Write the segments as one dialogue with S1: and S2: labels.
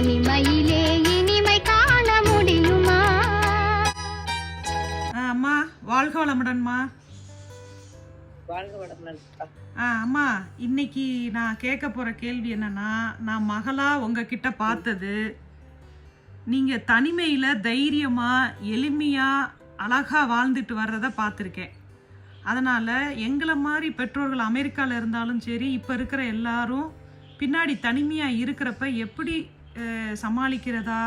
S1: தனிமையிலே இனிமை காண முடியுமா?
S2: ஆ, அம்மா வாழ்க வளமுடன்மா. அம்மா இன்னைக்கு நான் கேட்க போற கேள்வி என்னன்னா நான் மகளா உங்ககிட்ட பார்த்தது நீங்க தனிமையில தைரியமா எளிமையா அழகா வாழ்ந்துட்டு வர்றத பார்த்துருக்கேன். அதனால எங்களை மாதிரி பெற்றோர்கள் அமெரிக்கால இருந்தாலும் சரி இப்போ இருக்கிற எல்லாரும் பின்னாடி தனிமையா இருக்கிறப்ப எப்படி சமாளிக்கிறதா?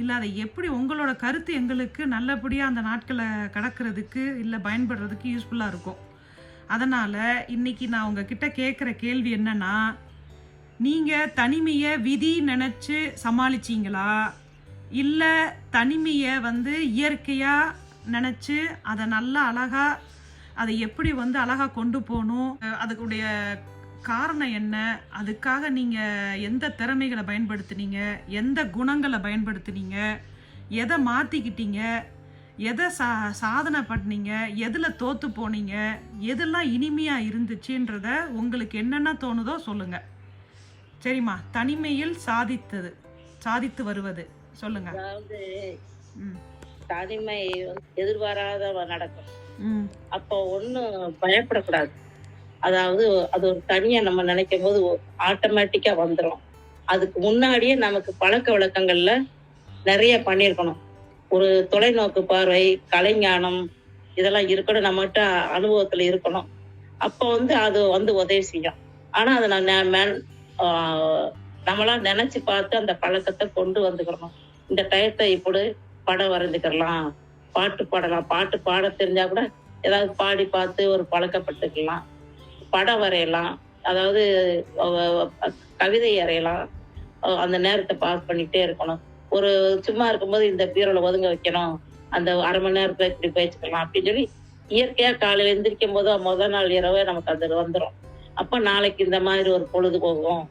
S2: இல்லை அதை எப்படி உங்களோட கருத்து எங்களுக்கு நல்லபடியாக அந்த நாட்களை கடக்கிறதுக்கு இல்லை பயன்படுறதுக்கு யூஸ்ஃபுல்லாக இருக்கும். அதனால் இன்றைக்கி நான் உங்ககிட்ட கேட்குற கேள்வி என்னென்னா நீங்கள் தனிமையை விதி நினச்சி சமாளிச்சிங்களா? இல்லை தனிமையை வந்து இயற்கையாக நினச்சி அதை நல்லா அழகாக அதை எப்படி வந்து அழகாக கொண்டு போகணும்? அதுக்குடைய காரணம் என்ன? அதுக்காக நீங்கள் எந்த திறமைகளை பயன்படுத்துனீங்க? எந்த குணங்களை பயன்படுத்துனீங்க? எதை மாற்றிக்கிட்டீங்க எதை சா சாதனை பண்ணீங்க? எதில் தோற்று போனீங்க? எதெல்லாம் இனிமையாக இருந்துச்சுன்றத உங்களுக்கு என்னென்ன தோணுதோ சொல்லுங்கள் சரிம்மா. தனிமையில் சாதித்தது. சாதித்து வருவது. சொல்லுங்க.
S3: தனிமை எதிர்பாராத நடக்கும்.
S2: ம்.
S3: அப்போ ஒண்ணும் பயப்படக்கூடாது. அதாவது அது ஒரு தனியா நம்ம நினைக்கும் போது ஆட்டோமேட்டிக்கா வந்துடும் அதுக்கு முன்னாடியே நமக்கு பழக்க வழக்கங்கள்ல நிறைய பண்ணியிருக்கணும் ஒரு தொலைநோக்கு பார்வை கலைஞானம் இதெல்லாம் இருக்கணும். நம்மகிட்ட அனுபவத்துல இருக்கணும். அப்போ வந்து அது வந்து உதவி செய்யும். ஆனா அதை நான் நெ- நம்மளா நினைச்சு பார்த்து அந்த பழக்கத்தை கொண்டு வந்துக்கிறோம் இந்த டயத்தை இப்படி படம் வரைஞ்சுக்கிறலாம் பாட்டு பாடலாம். பாட்டு பாட தெரிஞ்சா கூட ஏதாவது பாடி பார்த்து ஒரு பழக்கப்பட்டுக்கலாம். படம் வரையலாம் அதாவது கவிதை வரையலாம் அந்த நேரத்தை பாஸ் பண்ணிட்டே இருக்கணும். ஒரு சும்மா இருக்கும்போது இந்த பீரோல ஒதுங்க வைக்கணும். அந்த அரை மணி நேரத்துல இப்படி பேச்சுக்கலாம் அப்படின்னு சொல்லி இயற்கையா காலையில எந்திரிக்கும் போது முதல் நாள் இரவே நமக்கு அது வந்துடும் அப்ப நாளைக்கு இந்த மாதிரி ஒரு பொழுது போகும்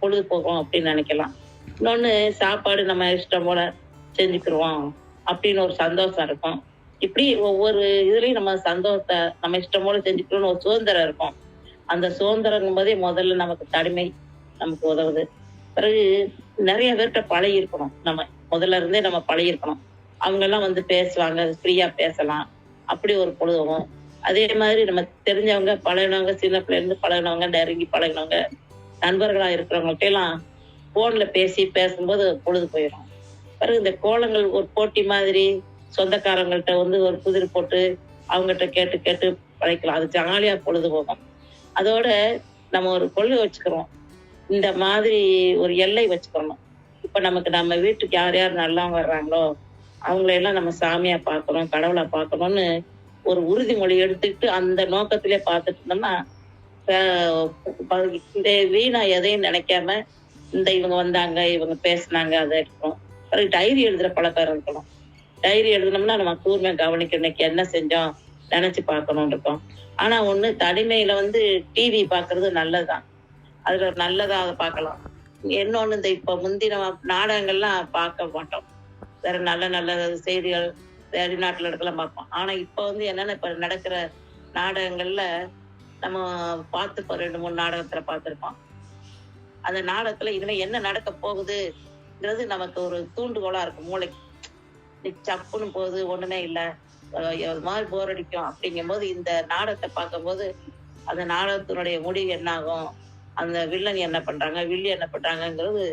S3: பொழுது போகும் அப்படின்னு நினைக்கலாம். இன்னொன்னு சாப்பாடு நம்ம இஷ்டம் போல செஞ்சுக்கிருவோம் அப்படின்னு ஒரு சந்தோஷம் இருக்கும். இப்படி ஒவ்வொரு இதுலயும் நம்ம சந்தோஷத்தை நம்ம இஷ்டம் போல செஞ்சுக்கணும்னு ஒரு சுதந்திரம் இருக்கும். அந்த சுதந்திரங்கும் போதே முதல்ல நமக்கு தனிமை நமக்கு உதவுது. பிறகு நிறைய பேர்கிட்ட பழகி இருக்கணும் நம்ம முதல்ல இருந்தே நம்ம பழகி இருக்கணும் அவங்க எல்லாம் வந்து பேசுவாங்க ஃப்ரீயா பேசலாம். அப்படி ஒரு பொழுதுவும் அதே மாதிரி நம்ம தெரிஞ்சவங்க பழகினவங்க சின்ன பிள்ளைலேருந்து பழகினவங்க நெருங்கி பழகினவங்க நண்பர்களா இருக்கிறவங்கள்ட்ட எல்லாம் போன்ல பேசி பேசும்போது பொழுது போயிடும். பிறகு இந்த கோலங்கள் ஒரு போட்டி மாதிரி சொந்தக்காரங்கள்ட்ட வந்து ஒரு புதிர் போட்டு அவங்ககிட்ட கேட்டு கேட்டு பழைக்கலாம் அது ஜாலியா பொழுது போகும் அதோட நம்ம ஒரு கொள்கை வச்சுக்கிறோம். இந்த மாதிரி ஒரு எல்லை வச்சுக்கணும். இப்ப நமக்கு நம்ம வீட்டுக்கு யார் யார் நல்லா வர்றாங்களோ அவங்களையெல்லாம் நம்ம சாமியா பார்க்கணும் கடவுளா பார்க்கணும்னு ஒரு உறுதிமொழி எடுத்துக்கிட்டு அந்த நோக்கத்திலே பார்த்துட்டு இருந்தோம்னா ப- இந்த வீணா எதையும் நினைக்காம இந்த இவங்க வந்தாங்க இவங்க பேசினாங்க அதை இருக்கணும் பிறகு டைரி எழுதுற பழக்கம் இருக்கணும். டைரி எழுதுனோம்னா நம்ம கூர்மையா கவனிக்கணும். இன்னைக்கு என்ன செஞ்சோம்? நினைச்சு பார்க்கணும் இருக்கோம். ஆனா ஒண்ணு தனிமையில வந்து டிவி பாக்குறது நல்லதுதான். அதுல நல்லதாக நல்லதா அதை பார்க்கலாம். இன்னொன்னு இந்த இப்ப முந்தின நாடகங்கள்லாம் பார்க்க மாட்டோம். வேற நல்ல நல்ல செய்திகள் வெளிநாட்டுல இருக்கலாம் பார்ப்போம். ஆனா இப்ப வந்து என்னன்னா இப்ப நடக்கிற நாடகங்கள்ல நம்ம பார்த்துப்போம் ரெண்டு மூணு நாடகத்துல பார்த்திருப்போம். அந்த நாடகத்துல இதுல என்ன நடக்க போகுதுங்கிறது நமக்கு ஒரு தூண்டுகோலா இருக்கும். மூளைக்கு. சப்புன்னு போகுது ஒண்ணுமே இல்லை. ஒரு மாதிரி போர் அடிக்கும். அப்படிங்கும்போது இந்த நாடகத்தை பார்க்கும்போது அந்த நாடகத்தினுடைய முடிவு என்ன ஆகும் அந்த வில்லன் என்ன பண்றாங்க? வில்லி என்ன பண்றாங்கிறது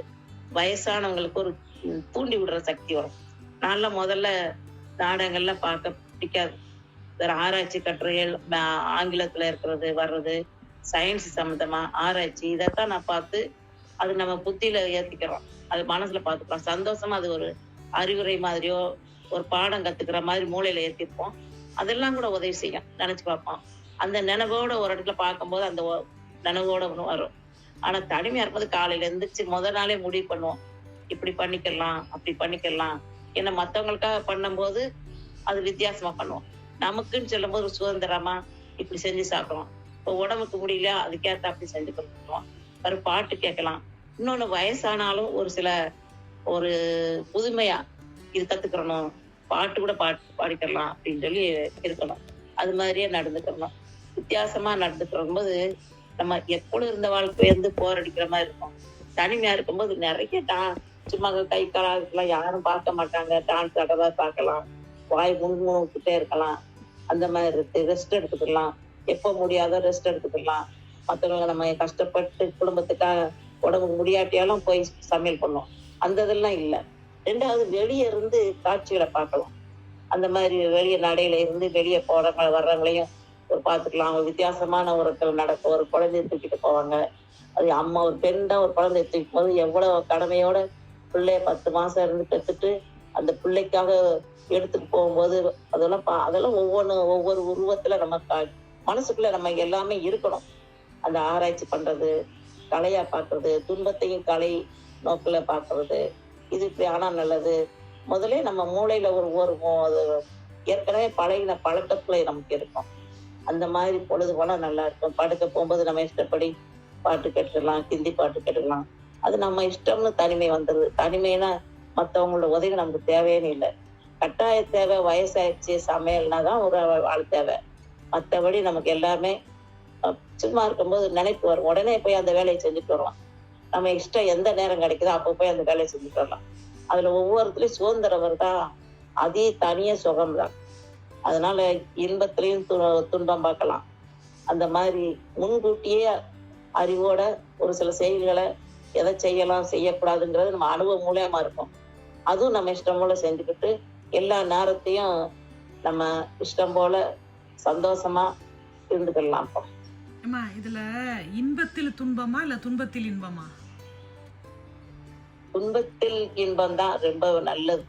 S3: வயசானவங்களுக்கு ஒரு தூண்டி விடுற சக்தி வரும். நல்ல முதல்ல நாடகங்கள்ல பார்க்க பிடிக்காது. வேற ஆராய்ச்சி கட்டுரைகள் ஆங்கிலத்துல இருக்கிறது வர்றது சயின்ஸ் சம்பந்தமா ஆராய்ச்சி இதைத்தான் நான் பார்த்து அது நம்ம புத்தியில ஏத்திக்கிறோம். அது மனசுல பாத்துக்கிறோம் சந்தோஷமா அது ஒரு அறிவுரை மாதிரியோ ஒரு பாடம் கத்துக்கிற மாதிரி மூளையில ஏற்றிருப்போம் அதெல்லாம் கூட உதவி செய்யும். நினைச்சு பார்ப்போம். அந்த நினைவோட ஒரு இடத்துல பார்க்கும்போது அந்த நினைவோட ஒண்ணு வரும். ஆனா தனிமையா இருக்கும்போது காலையில எந்திரிச்சு முத நாளே முடிவு பண்ணுவோம். இப்படி பண்ணிக்கலாம் அப்படி பண்ணிக்கலாம். ஏன்னா மத்தவங்களுக்காக பண்ணும்போது அது வித்தியாசமா பண்ணுவோம். நமக்குன்னு சொல்லும்போது போது சுதந்திரமா இப்படி செஞ்சு சாப்பிடுவோம். இப்போ உடம்புக்கு முடியலையா அதுக்கேற்ற அப்படி செஞ்சு கொடுத்துருவோம். ஒரு பாட்டு கேட்கலாம். இன்னொன்னு வயசானாலும் ஒரு சில ஒரு புதுமையா இது கத்துக்கிறணும். பாட்டு கூட பாட்டு பாடிக்கலாம் அப்படின்னு சொல்லி இருக்கணும். அது மாதிரியே நடந்துக்கிறணும் வித்தியாசமா நடந்துக்கிறோம் போது நம்ம எப்பொழுது இருந்த வாழ்க்கை வந்து போர் அடிக்கிற மாதிரி இருக்கும். தனிமையா இருக்கும்போது நிறைய டா சும்மா கை காலெல்லாம் யாரும் பார்க்க மாட்டாங்க. டான்ஸ் ஆடவா பார்க்கலாம். வாய் முன்முணுக்கிட்டே இருக்கலாம். அந்த மாதிரி இருக்கு. ரெஸ்ட் எடுத்துக்கலாம். எப்போ முடியாதோ ரெஸ்ட் எடுத்துக்கலாம். மற்றவங்க நம்ம கஷ்டப்பட்டு குடும்பத்துக்காக உடம்பு முடியாட்டியாலும் போய் சமையல் பண்ணோம் அந்த இதெல்லாம் இல்லை. ரெண்டாவது வெளியே இருந்து காட்சிகளை பார்க்கலாம். அந்த மாதிரி வெளியே நடையில இருந்து வெளியே போறவங்க வர்றவங்களையும் ஒரு பார்த்துக்கலாம். அவங்க வித்தியாசமான ஒருத்தர் நடக்கும். ஒரு குழந்தைய தூக்கிட்டு போவாங்க. அது அம்மா ஒரு பெண் தான் ஒரு குழந்தைய தூக்கி போது எவ்வளவு கடமையோட பிள்ளைய பத்து மாசம் இருந்து பெற்றுட்டு அந்த பிள்ளைக்காக எடுத்துட்டு போகும்போது அதெல்லாம் பா- அதெல்லாம் ஒவ்வொன்று ஒவ்வொரு உருவத்துல நம்ம கா- மனசுக்குள்ள நம்ம எல்லாமே இருக்கணும். அந்த ஆராய்ச்சி பண்றது கலையா பார்க்கறது துன்பத்தையும் கலை நோக்கில் பார்க்கறது இது இப்படி ஆனால் நல்லது. முதல்ல நம்ம மூளையில ஒரு ஒரு அது ஏற்கனவே பழகின பழக்கத்துல நமக்கு இருக்கும். அந்த மாதிரி பொழுதுபோனா நல்லா இருக்கும். படுக்க போகும்போது நம்ம இஷ்டப்படி பாட்டு கேட்டுக்கலாம் ஹிந்தி பாட்டு கேட்டுக்கலாம். அது நம்ம இஷ்டம்னு தனிமை வந்துடுது தனிமைனா மற்றவங்களோட உதவி நமக்கு தேவையே இல்லை. கட்டாய தேவை வயசாயிடுச்சு சமையல்னா தான் ஒரு ஆள் தேவை. மற்றபடி நமக்கு எல்லாமே சும்மா இருக்கும்போது நினைப்பு வரும். உடனே போய் அந்த வேலையை செஞ்சுட்டு வருவான் நம்ம இஷ்டம் எந்த நேரம் கிடைக்குதோ அப்போ போய் அந்த வேலையை செஞ்சுட்டு வரலாம். அதுல ஒவ்வொருத்தரையும் சுதந்திரம் வருதா அதே தனிய சுகம் தான் அதனால இன்பத்திலையும் து- துன்பம் பார்க்கலாம். அந்த மாதிரி முன்கூட்டியே அறிவோட ஒரு சில செயல்களை எதை செய்யலாம் செய்யக்கூடாதுங்கிறது நம்ம அனுபவம் மூலியமா இருக்கும். அதுவும் நம்ம இஷ்டம் போல செஞ்சுக்கிட்டு எல்லா நேரத்தையும் நம்ம இஷ்டம் போல சந்தோஷமா இருந்துக்கலாம்.
S2: இதுல இன்பத்தில் துன்பமா இல்ல துன்பத்தில் இன்பமா?
S3: துன்பத்தில் இன்பம் தான் ரொம்ப நல்லது.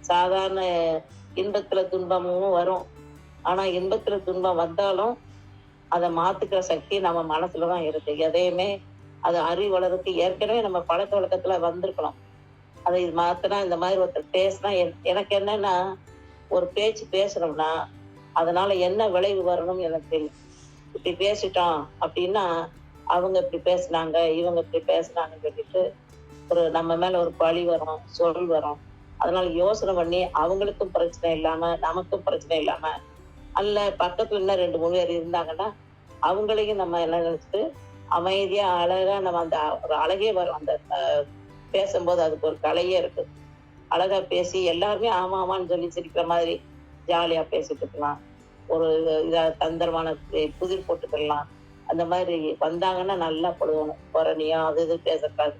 S3: சாதாரண இன்பத்துல துன்பமும் வரும். ஆனா இன்பத்துல துன்பம் வந்தாலும் அதை மாத்துக்கிற சக்தி நம்ம மனசுலதான் இருக்கு. எதையுமே அது அறிவு வளருக்கு ஏற்கனவே நம்ம பழக்க வழக்கத்துல வந்திருக்கணும் அதை இது மாத்தினா இந்த மாதிரி ஒருத்தர் பேசினா என்- எனக்கு என்னன்னா ஒரு பேச்சு பேசுறோம்னா அதனால என்ன விளைவு வரணும்னு எனக்கு தெரியும் இப்படி பேசிட்டோம் அப்படின்னா அவங்க இப்படி பேசுனாங்க இவங்க இப்படி பேசுனாங்கன்னு சொல்லிட்டு ஒரு நம்ம மேல ஒரு பழி வரும் சொல் வரும். அதனால யோசனை பண்ணி அவங்களுக்கும் பிரச்சனை இல்லாம நமக்கும் பிரச்சனை இல்லாம அல்ல பக்கத்துல இன்னும் ரெண்டு மூணு பேர் இருந்தாங்கன்னா அவங்களையும் நம்ம என்ன நினைச்சிட்டு அமைதியா அழகா நம்ம அந்த ஒரு அழகே வரும். அந்த பேசும்போது அதுக்கு ஒரு கலையே இருக்கு. அழகா பேசி எல்லாருமே ஆமா ஆமான்னு சொல்லி சிரிக்கிற மாதிரி ஜாலியா பேசிட்டு இருக்கலாம். ஒரு இதா தந்திரமான புதிர் போட்டுக்கலாம். அந்த மாதிரி வந்தாங்கன்னா நல்லா படுவணும் புறணியா அது இது பேசக்கூடாது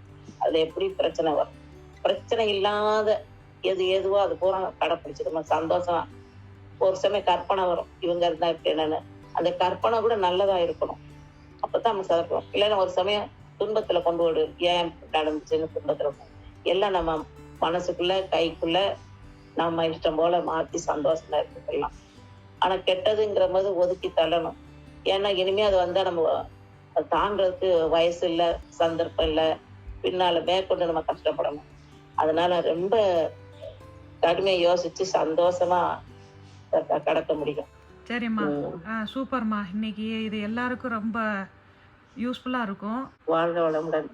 S3: அது எப்படி பிரச்சனை வரும் பிரச்சனை இல்லாத எது எதுவோ அது பூரா கடைப்பிடிச்சிட்டு சந்தோஷமா ஒரு சமயம் கற்பனை வரும். இவங்க இருந்தா இப்படி என்னன்னு. அந்த கற்பனை கூட நல்லதா இருக்கணும். அப்பதான் நம்ம சதப்போம் இல்லைன்னா ஒரு சமயம் துன்பத்துல கொண்டு விடு ஏன் நடந்துச்சுன்னு துன்பத்துல எல்லாம் நம்ம மனசுக்குள்ள கைக்குள்ள நம்ம இஷ்டம் போல மாத்தி சந்தோஷமா இருந்துக்கலாம். ஆனா கெட்டதுங்கிற போது ஒதுக்கி தள்ளணும். ஏன்னா இனிமே அது வந்தா நம்ம அது வயசு இல்லை சந்தர்ப்பம் இல்லை. பின்னால மேற்கொண்டு நம்ம கஷ்டப்படணும். அதனால ரொம்ப கடுமையை யோசிச்சு சந்தோஷமா கடக்க முடியும்.
S2: சரிம்மா. சூப்பர்மா இன்னைக்கு இது எல்லாருக்கும் ரொம்ப யூஸ்ஃபுல்லா இருக்கும்.
S3: வாழ்க வளமுடன்.